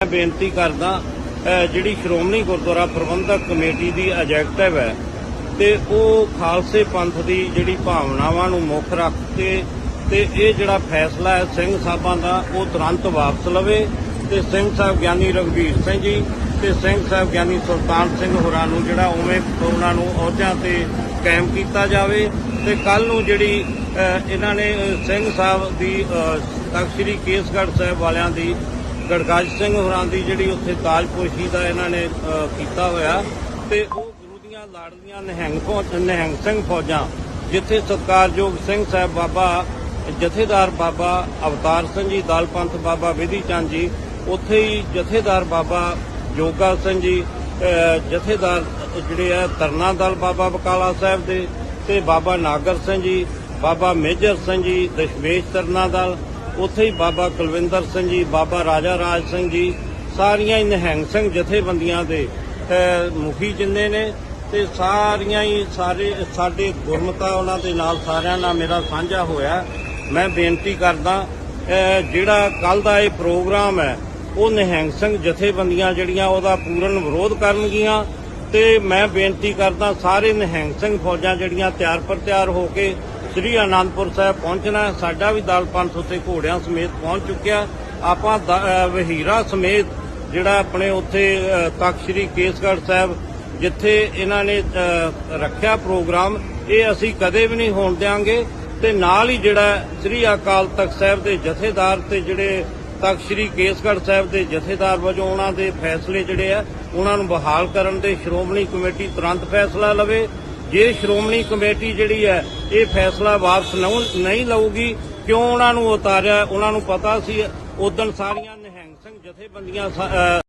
ਮੈਂ ਬੇਨਤੀ ਕਰਦਾ ਜਿਹੜੀ ਸ਼੍ਰੋਮਣੀ ਗੁਰਦੁਆਰਾ ਪ੍ਰਬੰਧਕ ਕਮੇਟੀ ਦੀ ਆਬਜੈਕਟਿਵ ਹੈ ਤੇ ਉਹ ਖਾਲਸੇ ਪੰਥ ਦੀ ਜਿਹੜੀ ਭਾਵਨਾਵਾਂ ਨੂੰ ਮੁੱਖ ਰੱਖ ਕੇ ਤੇ ਇਹ ਜਿਹੜਾ ਫੈਸਲਾ ਹੈ ਸਿੰਘ ਸਾਹਿਬਾਂ ਦਾ ਉਹ ਤੁਰੰਤ ਵਾਪਸ ਲਵੇ ਤੇ ਸਿੰਘ ਸਾਹਿਬ ਗਿਆਨੀ ਰਘਵੀਰ ਸਿੰਘ ਜੀ ਤੇ ਸਿੰਘ ਸਾਹਿਬ ਗਿਆਨੀ ਸੁਲਤਾਨ ਸਿੰਘ ਹੋਰਾਂ ਨੂੰ ਜਿਹੜਾ ਉਵੇਂ ਉਹਨਾਂ ਨੂੰ ਅਹੁਦਿਆਂ ਤੇ ਕਾਇਮ ਕੀਤਾ ਜਾਵੇ ਤੇ ਕੱਲ ਨੂੰ ਜਿਹੜੀ ਅਹ, ਇਹਨਾਂ ਨੇ ਸਿੰਘ ਸਾਹਿਬ ਦੀ ਤਖ਼ਤ ਸ੍ਰੀ ਕੇਸਗੜ੍ਹ ਸਾਹਿਬ ਵਾਲਿਆਂ ਦੀ ਗੜਗਾਜ ਸਿੰਘ ਹੋਰਾਂ ਦੀ ਜਿਹੜੀ ਉੱਥੇ ਤਾਜਪੋਸ਼ੀ ਦਾ ਇਹਨਾਂ ਨੇ ਕੀਤਾ ਹੋਇਆ ਤੇ ਉਹ ਗੁਰੂ ਦੀਆਂ ਲਾੜਲੀਆਂ ਨਿਹੰਗ ਨਿਹੰਗ ਸਿੰਘ ਫੌਜਾਂ, ਜਿੱਥੇ ਸਤਕਾਰਯੋਗ ਸਿੰਘ ਸਾਹਿਬ ਬਾਬਾ, ਜਥੇਦਾਰ ਬਾਬਾ ਅਵਤਾਰ ਸਿੰਘ ਜੀ, ਦਲ ਪੰਥ ਬਾਬਾ ਵਿਧੀ ਚੰਦ ਜੀ, ਉੱਥੇ ਹੀ ਜਥੇਦਾਰ ਬਾਬਾ ਜੋਗਾ ਸਿੰਘ ਜੀ ਜਥੇਦਾਰ ਜਿਹੜੇ ਆ ਤਰਨਾ ਦਲ ਬਾਬਾ ਬਕਾਲਾ ਸਾਹਿਬ ਦੇ, ਤੇ ਬਾਬਾ ਨਾਗਰ ਸਿੰਘ ਜੀ, ਬਾਬਾ ਮੇਜਰ ਸਿੰਘ ਜੀ, ਦਸ਼ਮੇਸ਼ ਤਰਨਾ ਦਲ ਉੱਥੇ ਹੀ ਬਾਬਾ ਕੁਲਵਿੰਦਰ ਸਿੰਘ ਜੀ, ਬਾਬਾ ਰਾਜਾ ਰਾਜ ਸਿੰਘ ਜੀ, ਸਾਰੀਆਂ ਹੀ ਨਿਹੰਗ ਸਿੰਘ ਜਥੇਬੰਦੀਆਂ ਦੇ ਮੁਖੀ ਜਿੰਨੇ ਨੇ ਤੇ ਸਾਰੀਆਂ ਹੀ ਸਾਰੇ, ਸਾਡੇ ਗੁਰਮਤਾ ਉਹਨਾਂ ਦੇ ਨਾਲ ਸਾਰਿਆਂ ਨਾਲ ਮੇਰਾ ਸਾਂਝਾ ਹੋਇਆ। ਮੈਂ ਬੇਨਤੀ ਕਰਦਾ ਜਿਹੜਾ ਕੱਲ ਦਾ ਇਹ ਪ੍ਰੋਗਰਾਮ ਹੈ, ਉਹ ਨਿਹੰਗ ਸਿੰਘ ਜਥੇਬੰਦੀਆਂ ਜਿਹੜੀਆਂ ਉਹਦਾ ਪੂਰਨ ਵਿਰੋਧ ਕਰਨਗੀਆਂ ਤੇ ਮੈਂ ਬੇਨਤੀ ਕਰਦਾ, ਸਾਰੇ ਨਿਹੰਗ ਸਿੰਘ ਫੌਜਾਂ ਜਿਹੜੀਆਂ ਤਿਆਰ ਪਰ ਤਿਆਰ ਹੋ ਕੇ ਸ੍ਰੀ ਆਨੰਦਪੁਰ ਸਾਹਿਬ ਪਹੁੰਚਣਾ ਸਾਡਾ ਵੀ ਦਲ ਪੰਥ ਉੱਤੇ ਘੋੜਿਆਂ ਸਮੇਤ ਪਹੁੰਚ ਚੁੱਕਿਆ। ਆਪਾਂ ਵਹੀਰਾ ਸਮੇਤ ਜਿਹੜਾ ਆਪਣੇ ਉੱਥੇ ਤਖ਼ਤ ਸ੍ਰੀ ਕੇਸਗੜ੍ਹ ਸਾਹਿਬ, ਜਿੱਥੇ ਇਹਨਾਂ ਨੇ ਰੱਖਿਆ ਪ੍ਰੋਗਰਾਮ, ਇਹ ਅਸੀਂ ਕਦੇ ਵੀ ਨਹੀਂ ਹੋਣ ਦਿਆਂਗੇ। ਤੇ ਨਾਲ ਹੀ ਜਿਹੜਾ ਸ੍ਰੀ ਅਕਾਲ ਤਖਤ ਸਾਹਿਬ ਦੇ ਜਥੇਦਾਰ ਤੇ ਜਿਹੜੇ ਤਖ਼ਤ ਸ੍ਰੀ ਕੇਸਗੜ੍ਹ ਸਾਹਿਬ ਦੇ ਜਥੇਦਾਰ ਵਜੋਂ ਉਹਨਾਂ ਦੇ ਫੈਸਲੇ ਜਿਹੜੇ ਆ, ਉਹਨਾਂ ਨੂੰ ਬਹਾਲ ਕਰਨ ਦੇ ਸ਼੍ਰੋਮਣੀ ਕਮੇਟੀ ਤੁਰੰਤ ਫੈਸਲਾ ਲਵੇ। ਜੇ ਸ਼੍ਰੋਮਣੀ ਕਮੇਟੀ ਜਿਹੜੀ ਹੈ, ਇਹ ਫੈਸਲਾ ਵਾਪਸ ਨਹੀਂ ਲਊਗੀ, ਕਿਉਂ ਉਹਨਾਂ ਨੂੰ ਉਤਾਰਿਆ? ਉਹਨਾਂ ਨੂੰ ਪਤਾ ਸੀ, ਉਦੋਂ ਸਾਰੀਆਂ ਨਿਹੰਗ ਸਿੰਘ ਜਥੇਬੰਦੀਆਂ